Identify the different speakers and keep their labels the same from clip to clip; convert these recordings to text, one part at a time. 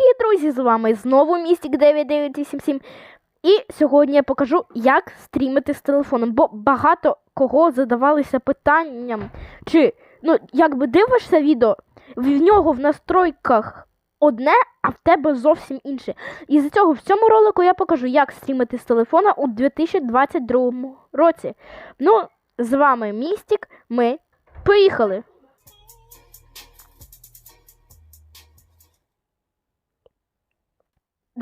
Speaker 1: Дорогі друзі, з вами знову Містік 9987. І сьогодні я покажу, як стрімити з телефоном, бо багато кого задавалися питанням, чи ну, якби дивишся відео, в нього в настройках одне, а в тебе зовсім інше. І з цього в цьому ролику я покажу, як стрімити з телефона у 2022 році. Ну, з вами Містік. Ми поїхали!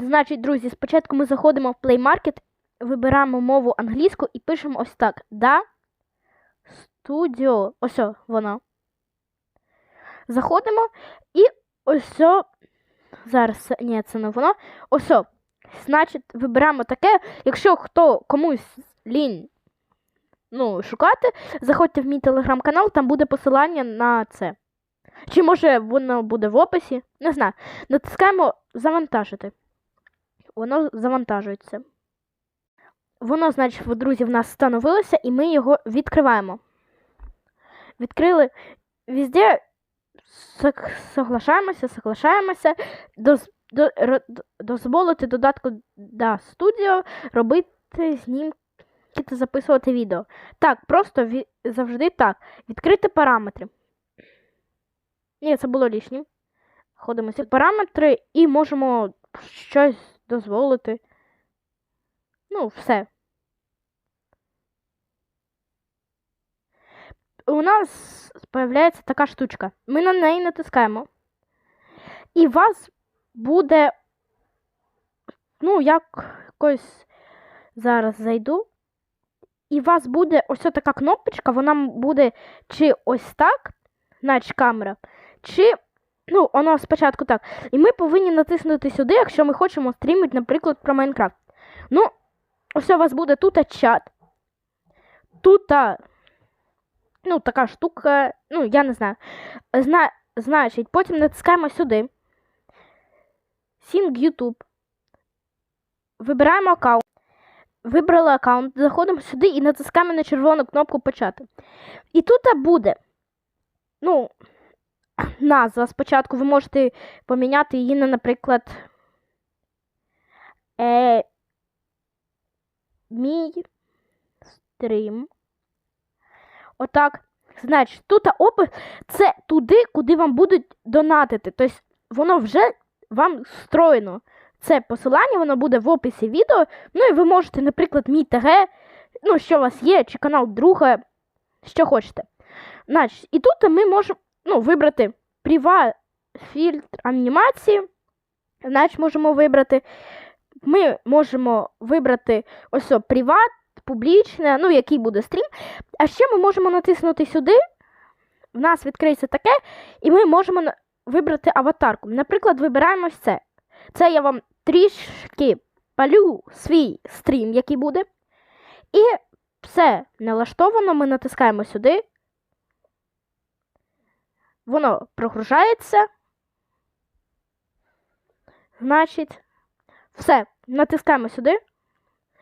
Speaker 1: Значить, друзі, спочатку ми заходимо в Play Market, вибираємо мову англійську і пишемо ось так. Да. Studio. Ось воно. Заходимо і ось. Зараз. Ні, це не воно. Ось. Значить, вибираємо таке. Якщо хто комусь лінь ну, шукати, заходьте в мій телеграм-канал, там буде посилання на це. Чи може воно буде в описі? Не знаю. Натискаємо завантажити воно завантажується. Воно, значить, друзі, в нас встановилося, і ми його відкриваємо. Відкрили везде соглашаємося, соглашаємося, дозволити додатку да, студіо робити знімки та записувати відео. Так, просто ві- завжди так. Відкрити параметри. Ні, це було лишнім. Ходимо в параметри і можемо щось дозволити. Ну, все. У нас з'являється така штучка. Ми на неї натискаємо. І у вас буде. Ну, як якось зараз зайду. І у вас буде ось така кнопочка, вона буде чи ось так, значить камера, чи Ну, воно спочатку так. І ми повинні натиснути сюди, якщо ми хочемо стрімити, наприклад, про Майнкрафт. Ну, ось у вас буде тут чат. Тут, ну, така штука, ну, я не знаю. Зна... Значить, потім натискаємо сюди. Sing YouTube. Вибираємо аккаунт. Вибрали аккаунт, заходимо сюди і натискаємо на червону кнопку почати. І тут буде. Ну, назва спочатку. Ви можете поміняти її на, наприклад, е, мій стрім. Отак. Значить, тут опис це туди, куди вам будуть донатити. Тобто воно вже вам встроєно. Це посилання, воно буде в описі відео. Ну і ви можете, наприклад, мій ТГ, ну, що у вас є, чи канал друга, що хочете. Значить, і тут ми можемо ну, вибрати прива фільтр анімації. Значить, можемо вибрати. Ми можемо вибрати ось приват, публічне, ну, який буде стрім. А ще ми можемо натиснути сюди. В нас відкриється таке, і ми можемо вибрати аватарку. Наприклад, вибираємо ось це. Це я вам трішки палю свій стрім, який буде. І все налаштовано. Ми натискаємо сюди. Воно прогружається. Значить, все, натискаємо сюди.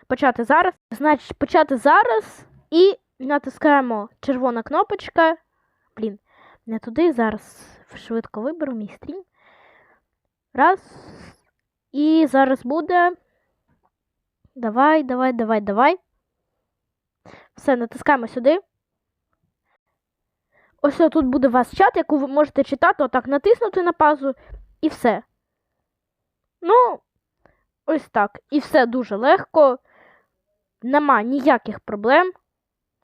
Speaker 1: Почати зараз. Значить, почати зараз і натискаємо червона кнопочка. Блін, не туди. Зараз швидко виберу мій стрім. Раз. І зараз буде. Давай, давай, давай, давай. Все, натискаємо сюди. Ось тут буде у вас чат, яку ви можете читати, отак натиснути на паузу і все. Ну, ось так. І все дуже легко. Нема ніяких проблем.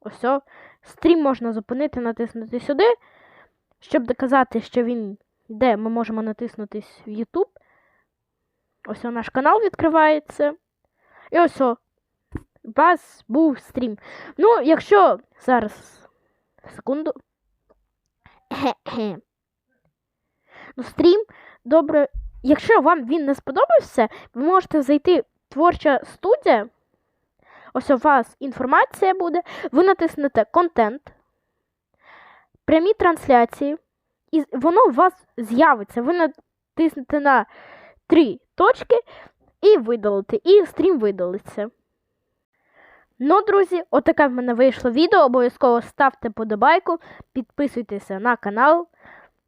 Speaker 1: Ось. о. Стрім можна зупинити, натиснути сюди. Щоб доказати, що він йде, ми можемо натиснутись в YouTube. Ось наш канал відкривається. І ось у вас був стрім. Ну, якщо зараз. Секунду. Ну, стрім, добре. Якщо вам він не сподобався, ви можете зайти в творча студія. Ось у вас інформація буде. Ви натиснете контент, прямі трансляції, і воно у вас з'явиться. Ви натиснете на три точки і видалите. І стрім видалиться. Ну, друзі, отаке в мене вийшло відео. Обов'язково ставте подобайку, підписуйтеся на канал.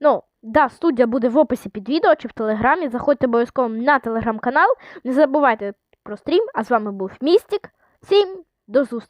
Speaker 1: Ну, Да, студія буде в описі під відео чи в телеграмі. Заходьте обов'язково на телеграм-канал. Не забувайте про стрім. А з вами був Містік. Всім до зустрічі!